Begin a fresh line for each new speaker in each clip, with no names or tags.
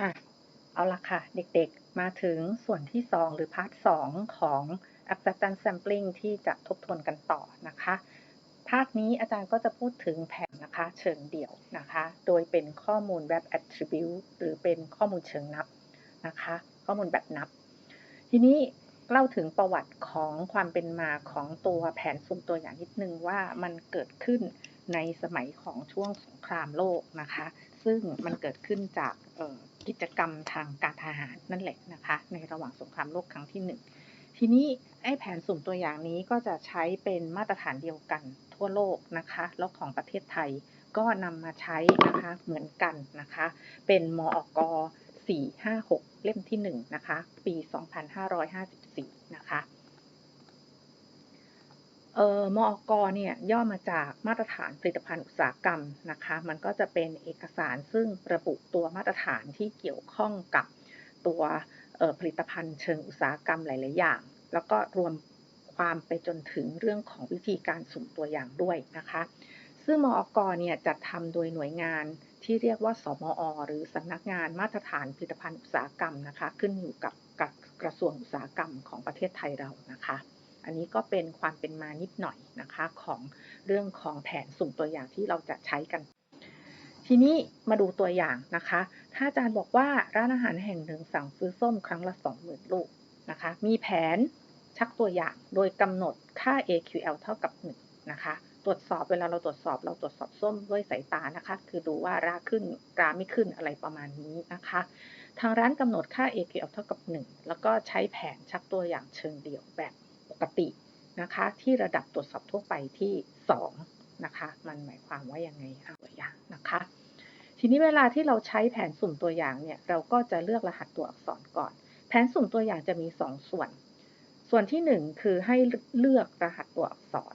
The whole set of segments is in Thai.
อะเอาละค่ะ เด็กๆ มาถึงส่วนที่ 2 หรือพาร์ท 2 ของ acceptance sampling ที่จะทบทวนกันต่อนะคะภาคนี้อาจารย์ก็จะพูดถึงแผนนะคะเชิงเดี่ยวนะคะ โดยเป็นข้อมูลแบบ attribute หรือเป็นข้อมูลเชิงนับนะคะ ข้อมูลแบบนับ ทีนี้เล่าถึงประวัติของความเป็นมาของตัวแผนสุ่มตัวอย่างนิดนึงว่ามันเกิดขึ้นในสมัยของช่วงสงครามโลกนะคะ ซึ่งมันเกิดขึ้นจาก กิจกรรมทางการทหารนั่นแหละนะคะ ในระหว่างสงครามโลกครั้งที่ 1 ทีนี้ไอ้แผนสุ่มตัวอย่างนี้ก็จะใช้เป็นมาตรฐานเดียวกันทั่วโลกนะคะ แล้วของประเทศไทยก็นำมาใช้นะคะเหมือนกันนะคะ เป็นมอก456 เล่มที่ 1 นะคะ ปี 2554 นะคะ เอ่อมอกเนี่ยย่อมาจากมาตรฐานผลิตภัณฑ์อุตสาหกรรมนะคะ มันก็จะเป็นเอกสารซึ่งระบุตัวมาตรฐานที่เกี่ยวข้องกับตัวผลิตภัณฑ์เชิงอุตสาหกรรมหลาย ๆ อย่าง แล้วก็รวมความไปจนถึงเรื่องของวิธีการสุ่มตัวอย่างด้วยนะคะ ซึ่งมอกเนี่ยจัดทำโดยหน่วยงานที่เรียกว่า สมอ หรือสำนักงานมาตรฐานผลิตภัณฑ์อุตสาหกรรมนะคะ ขึ้นอยู่กับกับกระทรวงอุตสาหกรรมของประเทศไทยเรานะคะ อันนี้ก็เป็นความเป็นมานิดหน่อยนะคะของเรื่องของแผนสุ่มตัวอย่างที่เราจะใช้กัน ทีนี้มาดูตัวอย่างนะคะ ถ้าอาจารย์บอกว่าร้านอาหารแห่งหนึ่งสั่งซื้อส้มครั้งละ20,000ลูกนะคะ มีแผนชักตัวอย่างโดยกำหนดค่า AQL เท่ากับ1นะคะตรวจสอบเวลาเราตรวจสอบเราตรวจสอบส้มด้วยสายตานะคะ คือดูว่าราขึ้นราไม่ขึ้นอะไรประมาณนี้นะคะ ทางร้านกำหนดค่า AQL เท่ากับ 1 แล้วก็ใช้แผนชักตัวอย่างเชิงเดี่ยวแบบ กตินะคะ ที่ระดับตรวจสอบทั่วไปที่ 2 นะคะ มันหมายความว่ายังไงเอาตัวอย่างนะคะ ทีนี้เวลาที่เราใช้แผนสุ่มตัวอย่างเนี่ยเราก็จะเลือกรหัสตัวอักษรก่อน แผนสุ่มตัวอย่างจะมี 2 ส่วน ส่วนที่ 1 คือให้เลือกรหัสตัวอักษร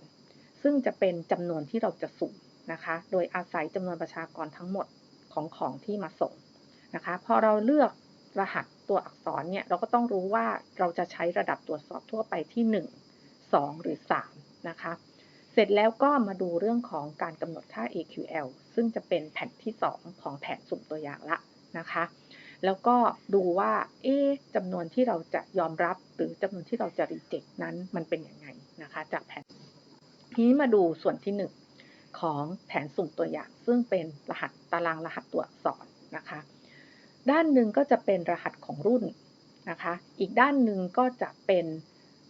ซึ่งจะเป็นจำนวนที่เราจะสุ่มนะคะ โดยอาศัยจำนวนประชากรทั้งหมดของของที่มาส่งนะคะ พอเราเลือก รหัสตัวอักษรเนี่ยเราก็ต้องรู้ว่าเราจะใช้ระดับตรวจสอบทั่วไปที่ 1 2 หรือ 3 นะคะ เสร็จแล้วก็มาดูเรื่องของการกำหนดค่า AQL ซึ่งจะเป็นแผ่นที่ 2 ของแผนสุ่มตัวอย่างละนะคะ แล้วก็ดูว่าเอ๊จำนวนที่เราจะยอมรับหรือจำนวนที่เราจะรีเจ็คนั้นมันเป็นยังไงนะคะจากแผนทีนี้มาดูส่วนที่ 1 ของแผนสุ่มตัวอย่าง ซึ่งเป็นรหัสตารางรหัสตัวอักษรนะคะ ด้านหนึ่งก็จะเป็นรหัสของรุ่นนะคะ อีกด้านหนึ่งก็จะเป็น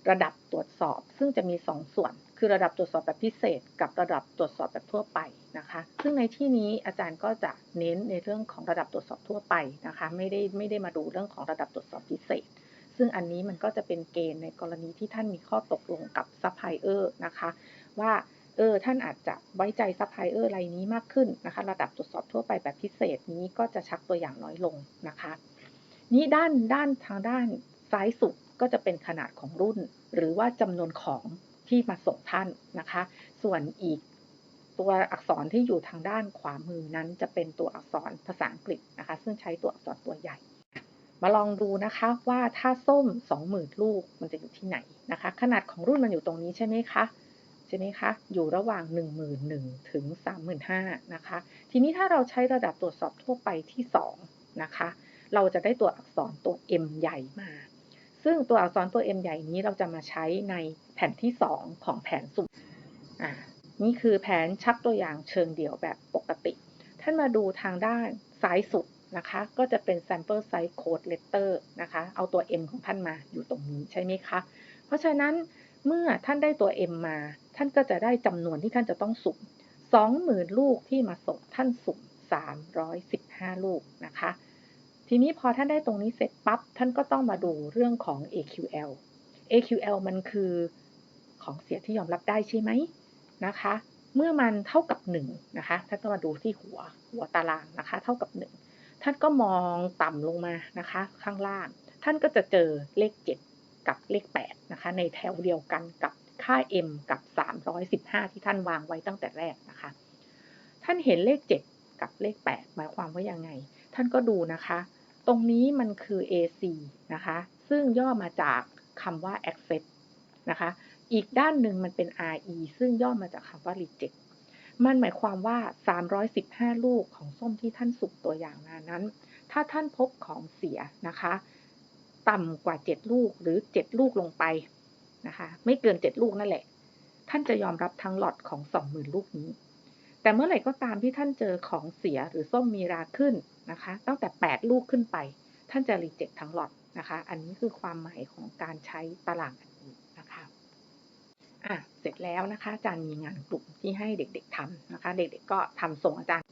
ระดับตรวจสอบ ซึ่งจะมี2ส่วน คือระดับตรวจสอบแบบพิเศษ กับระดับตรวจสอบแบบทั่วไปนะคะ ซึ่งในที่นี้อาจารย์ก็จะเน้นในเรื่องของระดับตรวจสอบทั่วไปนะคะ ไม่ได้ไม่ได้มาดูเรื่องของระดับตรวจสอบพิเศษ ซึ่งอันนี้มันก็จะเป็นเกณฑ์ในกรณีที่ท่านมีข้อตกลงกับซัพพลายเออร์นะคะ ว่า เออท่านอาจจะไว้ใจซัพพลายเออร์รายนี้มากขึ้นนะคะ ระดับตรวจสอบทั่วไปแบบพิเศษนี้ก็จะชักตัวอย่างน้อยลงนะคะ นี้ด้านด้านทางด้านซ้ายสุดก็จะเป็นขนาดของรุ่น หรือว่าจำนวนของที่มาส่งท่านนะคะ ส่วนอีกตัวอักษรที่อยู่ทางด้านขวามือนั้นจะเป็นตัวอักษรภาษาอังกฤษนะคะ ซึ่งใช้ตัวอักษรตัวใหญ่ มาลองดูนะคะว่าถ้าส้ม 20,000 ลูกมันจะอยู่ที่ไหนนะคะ ขนาดของรุ่นมันอยู่ตรงนี้ใช่ไหมคะ ใช่ไหมคะ อยู่ระหว่าง 11,000ถึง35,000นะคะ ทีนี้ถ้าเราใช้ระดับตรวจสอบทั่วไปที่ 2 นะคะ เราจะได้ตัวอักษรตัว M ใหญ่มา ซึ่งตัวอักษรตัว M ใหญ่นี้เราจะมาใช้ในแผ่นที่ 2 ของแผนสุ่มอ่านี่คือแผนชักตัวอย่างเชิงเดี่ยวแบบปกติ ท่านมาดูทางด้านซ้ายสุดนะคะ ก็จะเป็น sample size code letter นะคะ เอาตัว M ของท่านมาอยู่ตรงนี้ใช่ไหมคะ เพราะฉะนั้น เมื่อท่านได้ตัว M มา ท่านก็จะได้จำนวนที่ท่านจะต้องสุ่ม20,000 ลูกที่มาส่งท่านสุ่ม 315 ลูกนะคะ ทีนี้พอท่านได้ตรงนี้เสร็จปั๊บ ท่านก็ต้องมาดูเรื่องของ AQL AQL มันคือของเสียที่ยอมรับได้ใช่ไหมนะคะ เมื่อมันเท่ากับ1นะคะ ท่านต้องมาดูที่หัวหัวตารางนะคะ เท่ากับ 1 ท่านก็มองต่ำลงมานะคะ ข้างล่าง ท่านก็จะเจอเลข 7 กับเลข 8 นะคะ ในแถวเดียวกันกับค่า m กับ 315 ที่ท่านวางไว้ตั้งแต่แรกนะคะ ท่านเห็นเลข 7 กับเลข 8 หมายความว่ายังไง ท่านก็ดูนะคะ ตรงนี้มันคือ AC นะคะ ซึ่งย่อมาจากคำว่า accept นะคะ อีกด้านหนึ่งมันเป็น RE ซึ่งย่อมาจากคำว่า reject มันหมายความว่า 315 ลูกของส้มที่ท่านสุกตัวอย่างมานั้น ถ้าท่านพบของเสียนะคะ ต่ำกว่า7ลูกหรือ7ลูกลงไปนะคะ ไม่เกิน7ลูกนั่นแหละ ท่านจะยอมรับทั้งหลอตของ20,000ลูกนี้ แต่เมื่อไหร่ก็ตามที่ท่านเจอของเสียหรือส้มมีราขึ้นนะคะ ตั้งแต่8ลูกขึ้นไป ท่านจะรีเจ็คทั้งหลอตนะคะ อันนี้คือความหมายของการใช้ตารางอันนี้นะคะอะเสร็จแล้วนะคะอาจารย์มีงานกลุ่มที่ให้เด็กๆทำนะคะ เด็กๆก็ทำส่งอาจารย์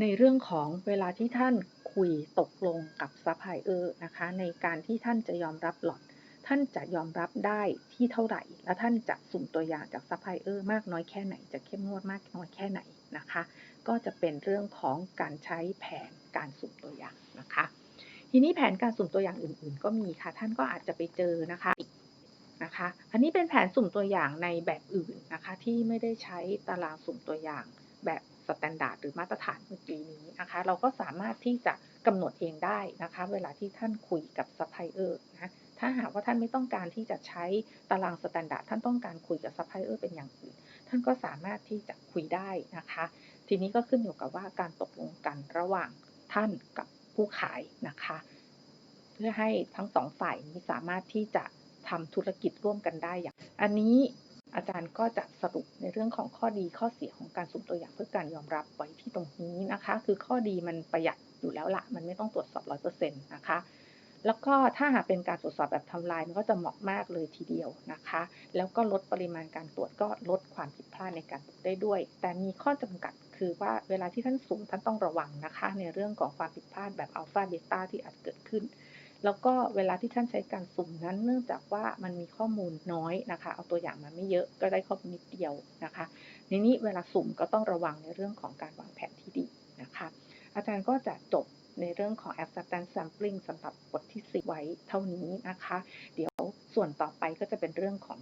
ในเรื่องของเวลาที่ท่าน คุยตกลงกับซัพพลายเออร์นะคะในการที่ท่านจะยอมรับหลอด ท่านจะยอมรับได้ที่เท่าไหร่ และท่านจะสุ่มตัวอย่างจากซัพพลายเออร์มากน้อยแค่ไหน จะเข้มงวดมากน้อยแค่ไหนนะคะ ก็จะเป็นเรื่องของการใช้แผนการสุ่มตัวอย่างนะคะ ทีนี้แผนการสุ่มตัวอย่างอื่น ๆ ก็มีค่ะ ท่านก็อาจจะไปเจอนะคะนะคะ อันนี้เป็นแผนสุ่มตัวอย่างในแบบอื่นนะคะ ที่ไม่ได้ใช้ตารางสุ่มตัวอย่างแบบ สแตนดาร์ดหรือมาตรฐานเมื่อกี้นี้นะคะ เราก็สามารถที่จะกำหนดเองได้นะคะ เวลาที่ท่านคุยกับซัพพลายเออร์นะถ้าหากว่าท่านไม่ต้องการที่จะใช้ตารางสแตนดาร์ดท่านต้องการคุยกับซัพพลายเออร์เป็นอย่างอื่น ท่านก็สามารถที่จะคุยได้นะคะ ทีนี้ก็ขึ้นอยู่กับว่าการตกลงกันระหว่างท่านกับผู้ขายนะคะ เพื่อให้ทั้งสองฝ่ายนี้สามารถที่จะทำธุรกิจร่วมกันได้อย่าง อันนี้ อาจารย์ก็จะสรุปในเรื่องของข้อดีข้อเสียของการสุ่มตัวอย่างเพื่อการยอมรับไว้ที่ตรงนี้นะคะ คือข้อดีมันประหยัดอยู่แล้วละมันไม่ต้องตรวจสอบร้อยเปอร์เซ็นต์นะคะแล้วก็ถ้าหากเป็นการตรวจสอบแบบทำลายมันก็จะเหมาะมากเลยทีเดียวนะคะ แล้วก็ลดปริมาณการตรวจก็ลดความผิดพลาดในการตรวจได้ด้วย แต่มีข้อจำกัดคือว่าเวลาที่ท่านสุ่มท่านต้องระวังนะคะ ในเรื่องของความผิดพลาดแบบอัลฟาเบต้าที่อาจเกิดขึ้น แล้วก็เวลาที่ท่านใช้การสุ่มนั้น เนื่องจากว่ามันมีข้อมูลน้อยนะคะ เอาตัวอย่างมาไม่เยอะก็ได้ข้อมูลนิดเดียวนะคะในนี้เวลาสุ่มก็ต้องระวังในเรื่องของการวางแผนที่ดีนะคะ อาจารย์ก็จะจบในเรื่องของ acceptance sampling สำหรับบทที่ 4 ไว้เท่านี้นะคะ เดี๋ยวส่วนต่อไปก็จะเป็นเรื่องของ